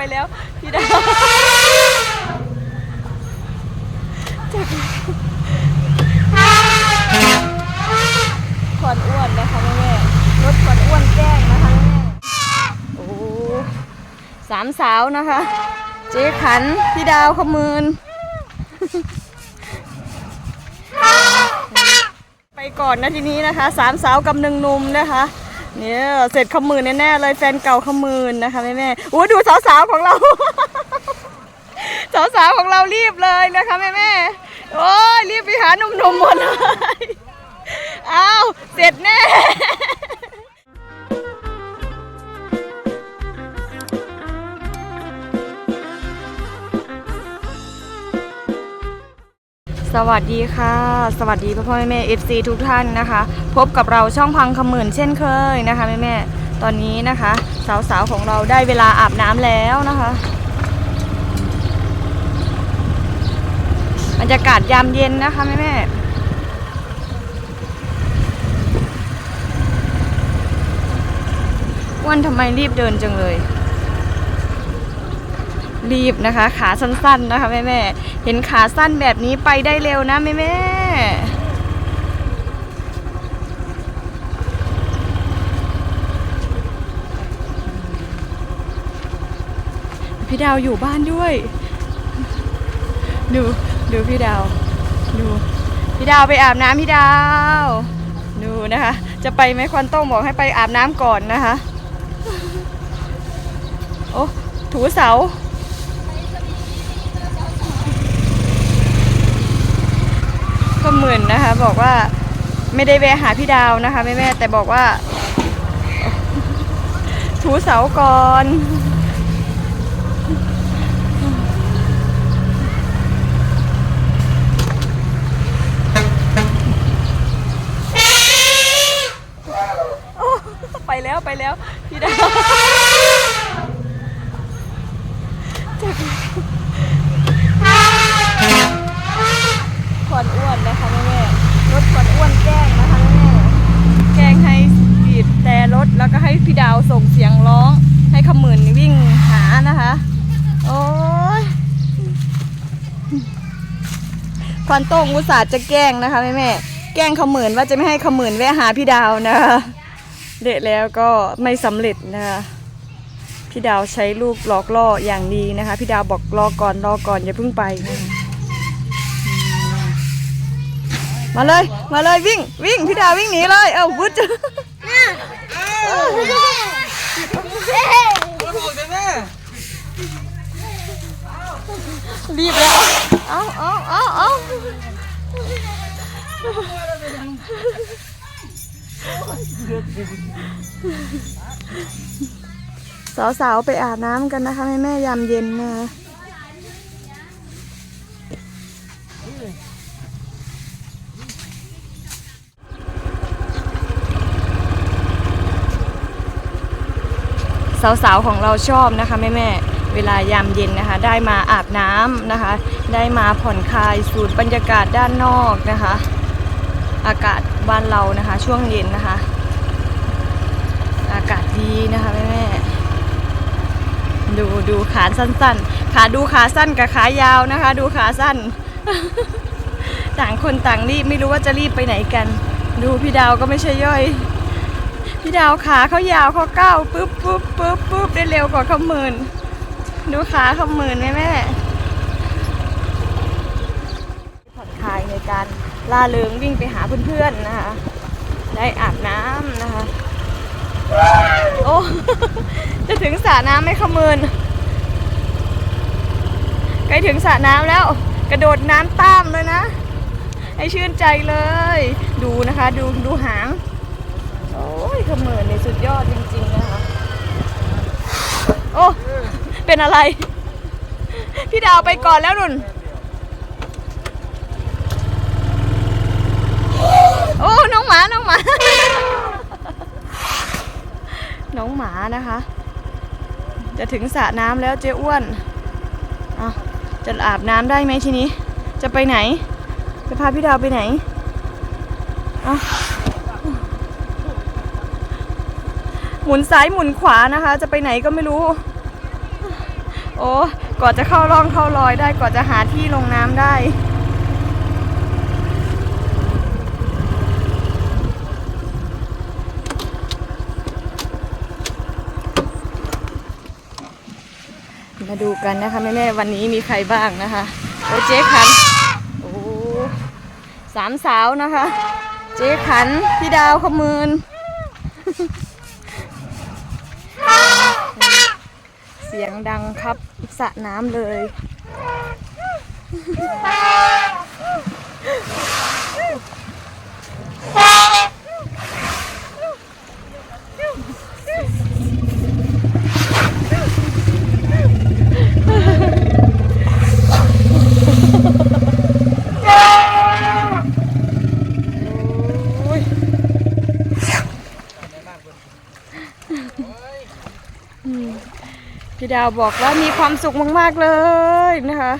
ไปแล้วพี่ดาวจากขวัญอ้วนนะคะแม่แม่รถขวัญอ้วนแกล้งนะคะแม่แม่โอ้สามสาวนะคะ เจ๊ขันพี่ดาวขมืนไปก่อนนะทีนี้นะคะสามสาวกับหนึ่งหนุ่มนะคะ เนี่ยเสร็จขมือแน่ๆเลยแฟนเก่าขมือนะคะแม่แม่ๆโอ้ดูสาวๆของเรา สาวๆของเรารีบเลยนะคะแม่แม่โอ้ยรีบไปหาหนุ่มๆหมดเลยอ้าวเสร็จแน่ สวัสดีค่ะ สวัสดีพ่อพ่อแม่แม่เอฟซีทุกท่านนะคะ พบกับเราช่องพังขมื่นเช่นเคยนะคะแม่แม่ตอนนี้นะคะ สาวๆของเราได้เวลาอาบน้ำแล้วนะคะบรรยากาศยามเย็นนะคะแม่แม่วันทำไมรีบเดินจังเลย รีบนะคะ ขาสั้นๆนะคะแม่แม่ๆเห็นขาสั้นแบบนี้ไปได้เร็วนะแม่แม่ๆพี่ดาวอยู่บ้านด้วย ดูดูพี่ดาวดูพี่ดาวไปอาบน้ำพี่ดาวดูนะคะ จะไปไหมควันต้งบอกให้ไปอาบน้ำก่อนนะคะ โอ้ถูเสา ก็หมื่นนะคะ บอกว่าไม่ได้แวะหาพี่ดาวนะคะแม่แม่แต่บอกว่า ถูเสาก่อนไปแล้วไปแล้วพี่ดาวจากขวัญอ้วนนะคะแม่แม่รถขวัญอ้วนแกล้งนะคะแม่แม่แกล้งให้บีบแต่รถแล้วก็ให้พี่ดาวส่งเสียงร้อง ให้ขมื่นวิ่งหานะคะ โอ้ย ควันโต้งอุตส่าห์จะแกล้งนะคะแม่แม่แกล้งขมื่นว่าจะไม่ให้ขมื่นแวะหาพี่ดาวนะคะเดะแล้วก็ไม่สำเร็จนะคะพี่ดาวใช้ลูกหลอกล่ออย่างดีนะคะ พี่ดาวบอกรอก่อนรอก่อนอย่าเพิ่งไปนะคะมาเลย มาเลยวิ่งวิ่งพี่ดาววิ่งหนีเลยเอ้าวุ้ด รีบแล้ว เอาเอาเอาเอาสาวๆ ไปอาบน้ำกันนะคะ แม่แม่ๆยามเย็นนะสาวๆ ของเราชอบนะคะแม่แม่ เวลายามเย็นนะคะ ได้มาอาบน้ำนะคะ ได้มาผ่อนคลายสูดบรรยากาศด้านนอกนะคะ อากาศบ้านเรานะคะ ช่วงเย็นนะคะ อากาศดีนะคะแม่แม่ดูดูขาสั้นๆ ขาดูขาสั้นกับขายาวนะคะ ดูขาสั้น ต่างคนต่างรีบไม่รู้ว่าจะรีบไปไหนกัน ดูพี่ดาวก็ไม่ใช่ย่อยพี่ดาวขาเขายาวเขาก้าวปุ๊บปุ๊บปุ๊บปุ๊บได้เร็วกว่าเขาหมื่น ดูขาเขมื่นแม่แม่ ผ่อนคลายในการล่าเริงวิ่งไปหาเพื่อนๆนะคะ ได้อาบน้ำนะคะ โอ้ จะถึงสระน้ำไหมขมืนใกล้ถึงสระน้ำแล้ว กระโดดน้ำตามเลยนะ ให้ชื่นใจเลย ดูนะคะ ดูดูหาง โอ้ยขมืนนี่สุดยอดจริงๆนะคะ โอ้ เป็นอะไร พี่ดาวไปก่อนแล้วนุ่น โอ้ น้องหมา น้องหมา น้องหมานะคะ จะถึงสระน้ำแล้วเจ๊อ้วนอาจะอาบน้ำได้ไหมทีนี้ จะไปไหน จะพาพี่ดาวไปไหนเอาหมุนซ้ายหมุนขวานะคะ จะไปไหนก็ไม่รู้ โอ้ก่อนจะเข้าร่องเข้ารอยได้ก่อนจะหาที่ลงน้ำได้มาดูกันนะคะแม่แม่ๆวันนี้มีใครบ้างนะคะโอ้เจ๊ขันโอ้สามสาวนะคะ เจ๊ขันพี่ดาวขมืนเสียงดังครับ สระน้ำเลย ดาวบอกว่ามีความสุขมากๆเลยนะคะ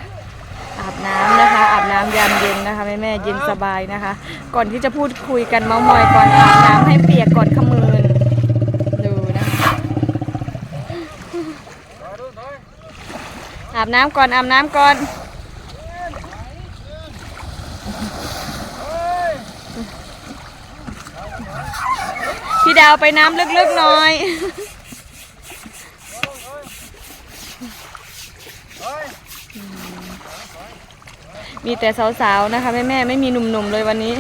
อาบน้ำนะคะ อาบน้ำยามเย็นนะคะแม่แม่เย็นสบายนะคะ ก่อนที่จะพูดคุยกันเมามอยก่อนอาบน้ำให้เปียกก่อนขมืนดูนะคะอาบน้ำก่อนอาบน้ำก่อนพี่ดาวไปน้ำลึกๆหน่อย มีแต่สาวๆนะคะแม่ๆไม่มีหนุ่มๆเลยวันนี้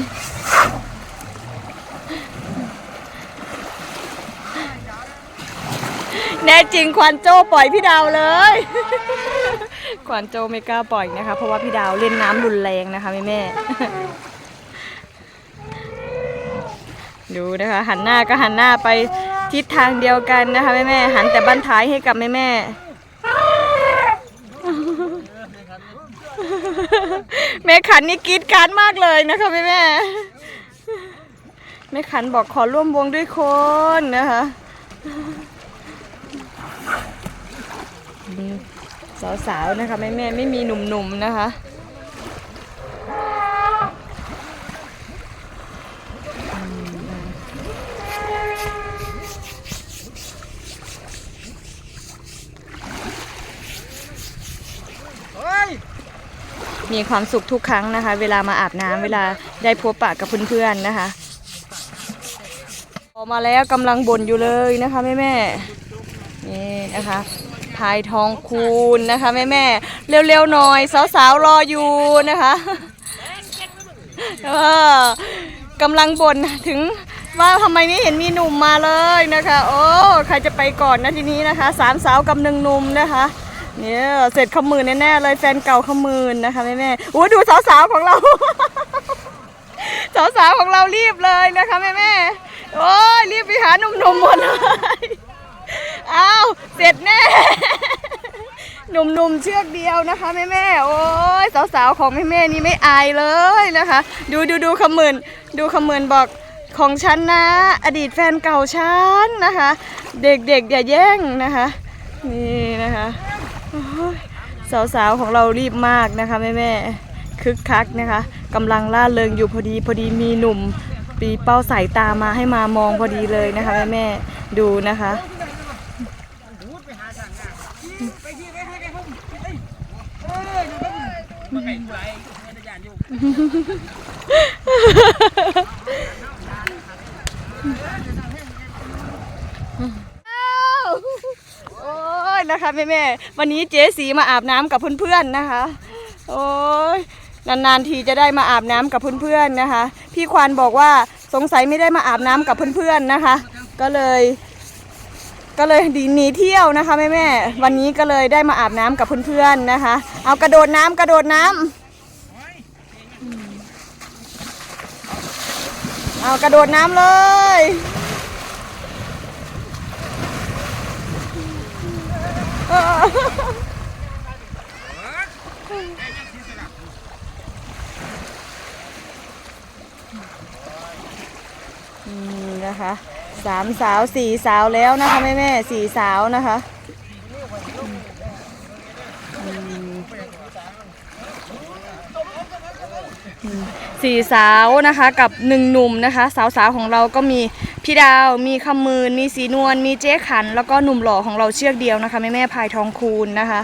แน่จริงควานโจปล่อยพี่ดาวเลยควานโจไม่กล้าปล่อยนะคะ เพราะว่าพี่ดาวเล่นน้ำรุนแรงนะคะแม่ๆดูนะคะ หันหน้าก็หันหน้าไปทิศทางเดียวกันนะคะแม่แม่หันแต่บั้นท้ายให้กับแม่แม่ๆ แม่ขันนี่กรีดกรารมากเลยนะคะแม่แม่แม่ขันบอกขอร่วมวงด้วยคนนะคะสาวๆนะคะแม่แม่ไม่มีหนุ่มๆนะคะ มีความสุขทุกครั้งนะคะ เวลามาอาบน้ำเวลาได้พบปะกับเพื่อนๆนะคะ ออกมาแล้วกำลังบ่นอยู่เลยนะคะแม่แม่นี่นะคะพายทองคูณนะคะแม่แม่เร็วๆหน่อยสาวๆรออยู่นะคะเออกำลังบ่นถึงว่าทำไมไม่เห็นมีหนุ่มมาเลยนะคะ โอ้ใครจะไปก่อนนะทีนี้นะคะ สามสาวกับหนึ่งหนุ่มนะคะ เนี่ยเสร็จขมืนแน่ๆเลยแฟนเก่าขมืนนะคะแม่แม่ๆอุ้ยดูสาวๆของเรา สาวๆของเรารีบเลยนะคะแม่แม่ๆโอ้ยรีบไปหาหนุ่มๆหมดเลยอ้าวเสร็จแน่หนุ่มๆเชือกเดียวนะคะแม่แม่โอ้ยสาวๆของแม่แม่นี่ไม่อายเลยนะคะ ดูดูดูขมืนดูขมืนบอกของฉันนะ อดีตแฟนเก่าฉันนะคะ เด็กๆอย่าแย่งนะคะ นี่นะคะ สาวๆของเรารีบมากนะคะแม่แม่ๆคึกคักนะคะกำลังล่าเริงอยู่พอดีพอดีมีหนุ่มปีเป้าสายตามาให้มามองพอดีเลยนะคะแม่แม่ๆดูนะคะ โอ้ย นะคะแม่แม่วันนี้เจ๊สีมาอาบน้ำกับเพื่อนๆนะคะ โอ้ยนานๆทีจะได้มาอาบน้ำกับเพื่อนๆนะคะ พี่ควานบอกว่าสงสัยไม่ได้มาอาบน้ำกับเพื่อนๆนะคะ ก็เลย ก็เลยดีหนีเที่ยวนะคะแม่แม่วันนี้ก็เลยได้มาอาบน้ำกับเพื่อนๆนะคะ เอากระโดดน้ำกระโดดน้ำเอากระโดดน้ำเลย อืม นะคะสามสาวสี่สาวแล้วนะคะแม่แม่สี่สาวนะคะสี่สาวนะคะกับหนึ่งหนุ่มนะคะ สาวๆของเราก็มี พี่ดาวมีคำมืนมีสีนวลมีเจ๊ขัน แล้วก็หนุ่มหล่อของเราเชือกเดียวนะคะแม่แม่พายทองคูณนะคะ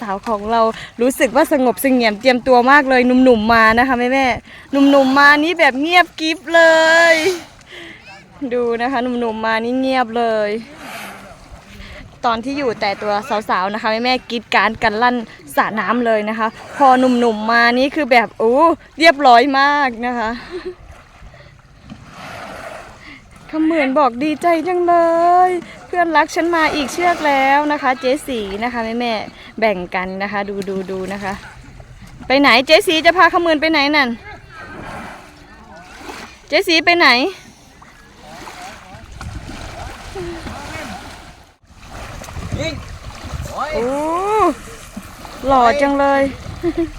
สาวๆของเรารู้สึกว่าสงบสงี่ยมเตรียมตัวมากเลยหนุ่มๆมานะคะแม่แม่หนุ่มๆมานี่แบบเงียบกริบเลย ดูนะคะหนุ่มๆมานี่เงียบเลย ตอนที่อยู่แต่ตัวสาวๆนะคะแม่แม่กรีดการกันลั่นสระน้ำเลยนะคะ พอหนุ่มๆมานี่คือแบบโอ้เรียบร้อยมากนะคะ ขมือนบอกดีใจจังเลย เพื่อนรักฉันมาอีกเชือกแล้วนะคะ เจสีนะคะแม่แม่ๆแบ่งกันนะคะ ดูดูดูนะคะ ไปไหนเจสีจะพาขมือนไปไหนนั่น เจสีไปไหนยิงโอ้ยโอ้หล่อจังเลย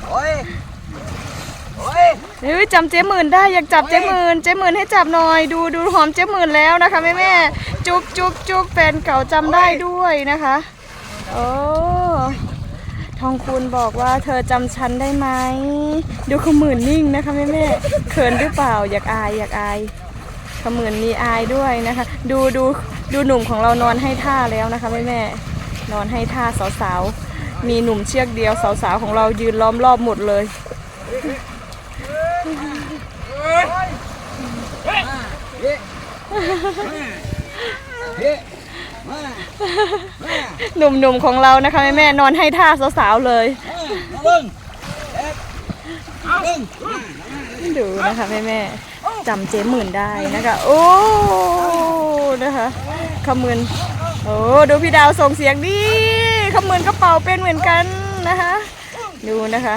โอ้ยโอ้ย เฮ้ยจำเจ๊หมื่นได้อยากจับเจ๊หมื่นเจ๊หมื่นให้จับหน่อย ดูดูหอมเจ๊หมื่นแล้วนะคะแม่แม่จุ๊บจุ๊บจุ๊บแฟนเก่าจำได้ด้วยนะคะโอ้ทองคุณบอกว่าเธอจำฉันได้ไหมดูขมื่นนิ่งนะคะแม่แม่เขินหรือเปล่าอยากอายอยากอายขมื่นมีอายด้วยนะคะ ดูดูดูหนุ่มของเรานอนให้ท่าแล้วนะคะแม่แม่นอนให้ท่าสาวๆมีหนุ่มเชือกเดียวสาวๆของเรายืนล้อมรอบหมดเลย หนุ่มๆของเรานะคะแม่แม่นอนให้ท่าสาวๆเลยดูนะคะแม่แม่จำเจ๊หมื่นได้นะคะโอ้นะคะขมืนโอ้ดูพี่ดาวส่งเสียงดีขมืนก็เป่าเป็นเหมือนกันนะคะ ดูนะคะ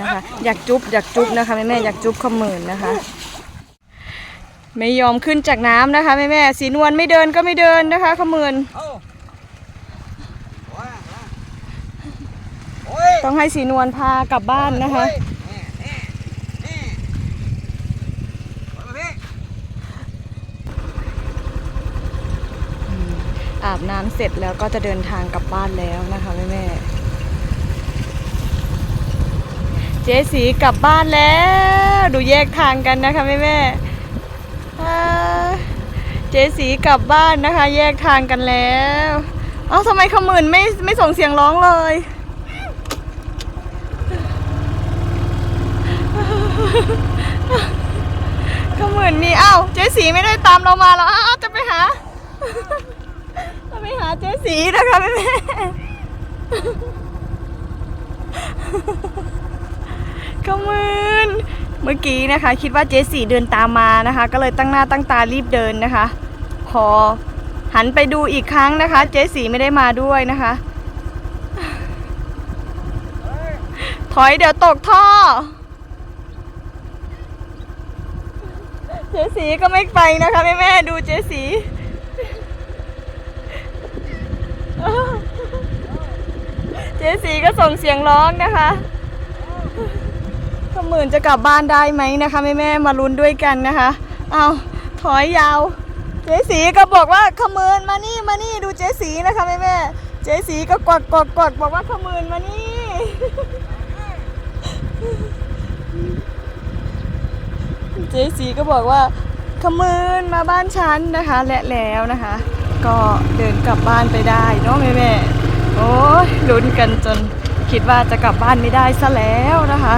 นะคะ อยากจุ๊บอยากจุ๊บนะคะแม่แม่อยากจุ๊บขมืนนะคะ ไม่ยอมขึ้นจากน้ำนะคะแม่แม่สีนวลไม่เดินก็ไม่เดินนะคะขมืนเอาโอ้ยโอ้ยต้องให้สีนวลพากลับบ้านนะคะอาบน้ำเสร็จแล้วก็จะเดินทางกลับบ้านแล้วนะคะแม่แม่ๆ เจสีกลับบ้านแล้ว ดูแยกทางกันนะคะแม่แม่เจสีกลับบ้านนะคะ แยกทางกันแล้วเอ้าทำไมขมื่นไม่ไม่ส่งเสียงร้องเลยขมื่นมีเอ้าเจสีไม่ได้ตามเรามาแล้วอ้าวจะไปหาจะไปหาเจสีนะคะแม่แม่ ขมืนเมื่อกี้นะคะ คิดว่าเจสีเดินตามมานะคะ ก็เลยตั้งหน้าตั้งตารีบเดินนะคะ พอหันไปดูอีกครั้งนะคะ เจสีไม่ได้มาด้วยนะคะ ถอยเดี๋ยวตกท่อ เจสีก็ไม่ไปนะคะแม่แม่ดูเจสีเจสีก็ส่งเสียงร้องนะคะ ขมื่นจะกลับบ้านได้ไหมนะคะแม่แม่มาลุ้นด้วยกันนะคะ เอาถอยยาว เจสีก็บอกว่าขมื่นมานี่มานี่ดูเจสีนะคะแม่แม่เจสีก็กวักกวักกวักบอกว่าขมื่นมานี่ เจสีก็บอกว่าขมืนมาบ้านฉันนะคะ และแล้วนะคะ ก็เดินกลับบ้านไปได้เนาะแม่แม่โอ้ยลุ้นกันจนคิดว่าจะกลับบ้านไม่ได้ซะแล้วนะคะ